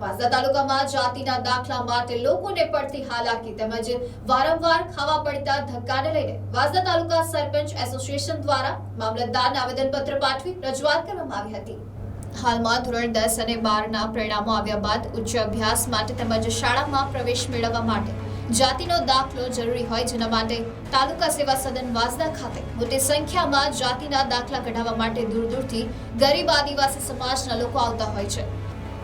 વાંસદા તાલુકામાં જાતિના દાખલા માટે લોકોને પડતી હાલાકી તેમજ વારંવાર ખાવા પડતા ધક્કાને લઈને વાંસદા તાલુકા સરપંચ એસોસિએશન દ્વારા મામલતદારને આવેદનપત્ર પાઠવી રજૂઆત કરવામાં આવી હતી. હાલમાં ધોરણ દસ અને બારના પરિણામો આવ્યા બાદ ઉચ્ચ અભ્યાસ માટે તેમજ શાળામાં પ્રવેશ મેળવવા માટે જાતિનો દાખલો જરૂરી હોય જેના માટે તાલુકા સેવા સદન વાંસદા ખાતે મોટી સંખ્યામાં જાતિના દાખલા કઢાવવા માટે દૂર દૂરથી ગરીબ આદિવાસી સમાજના લોકો આવતા હોય છે.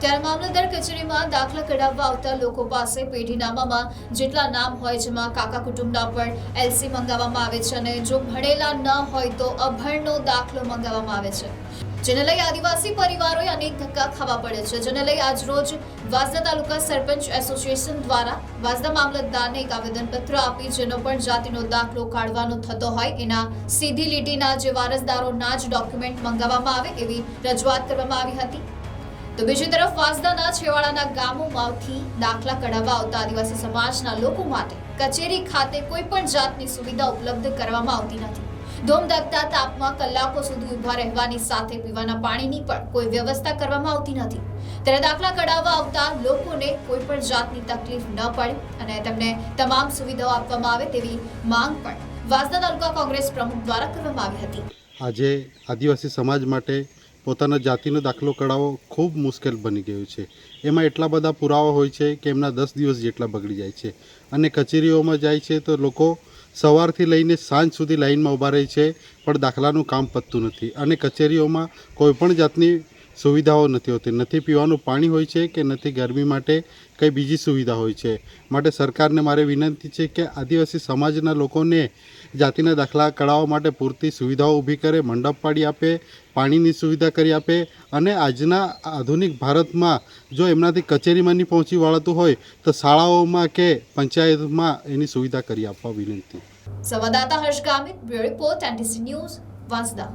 ત્યારે મામલતદાર કચેરીમાં દાખલા કઢાવવા આવતા લોકો પાસે પેઢીનામામાં જેટલા નામ હોય જેમાં કાકા કુટુંબના પણ એલસી મંગાવવામાં આવે છે અને જો ભણેલા ન હોય તો અભણનો દાખલો મંગાવવામાં આવે છે. જેને લઈ આદિવાસી પરિવારોએ અનેક ધક્કા ખાવા પડે છે. જેને લઈ આજરોજ વાસદા તાલુકા સરપંચ એસોસિએશન દ્વારા વાસદા મામલતદારને એક આવેદનપત્ર આપી જેનો પણ જાતિનો દાખલો કાઢવાનો થતો હોય એના સીધી લીટીના જે વારસદારોના જ ડોક્યુમેન્ટ મંગાવવામાં આવે એવી રજૂઆત કરવામાં આવી હતી. તો બીજી તરફ વાંસદાના છેવાડાના ગામોમાંથી દાખલા કઢાવવા આવતા આદિવાસી સમાજના લોકો માટે કચેરી ખાતે કોઈ પણ જાતની સુવિધા ઉપલબ્ધ કરવામાં આવતી નથી. ધોમધકતા તાપમાં કલાકો સુધી ઊભા રહેવાની સાથે પીવાના પાણીની પણ કોઈ વ્યવસ્થા કરવામાં આવતી નથી. ત્યારે દાખલા કઢાવવા આવતા લોકોને કોઈ પણ જાતની તકલીફ ન પડે અને તેમને તમામ સુવિધાઓ આપવામાં આવે તેવી માંગ પણ વાંસદા તાલુકા કોંગ્રેસ પ્રમુખ દ્વારા કરવામાં આવી હતી. આજે આદિવાસી સમાજ માટે પોતાના જાતિનો દાખલો કઢાવવો ખૂબ મુશ્કેલ બની ગયું છે. એમાં એટલા બધા પુરાવા હોય છે કે એમના દસ દિવસ જેટલા બગડી જાય છે. અને કચેરીઓમાં જાય છે તો લોકો સવારથી લઈને સાંજ સુધી લાઇનમાં ઊભા રહે છે, પણ દાખલાનું કામ પતતું નથી. અને કચેરીઓમાં કોઈપણ જાતની સુવિધાઓ નથી હોતી. નથી પીવાનું પાણી હોય છે કે નથી ગરમી માટે કંઈ બીજી સુવિધા હોય છે? માટે સરકારને મારે વિનંતી છે કે આદિવાસી સમાજના લોકોને જાતિના દાખલા કઢાવવા માટે પૂરતી સુવિધાઓ ઊભી કરે, મંડપ પાડી આપે, પાણીની સુવિધા કરી આપે અને આજના આધુનિક ભારતમાં જો એમનાથી કચેરીમાં નહીં પહોંચી વળાતું હોય તો શાળાઓમાં કે પંચાયતમાં એની સુવિધા કરી આપવા વિનંતી. સંવાદદાતા Harsh Gamit, bureau report, NTC news, Vansda.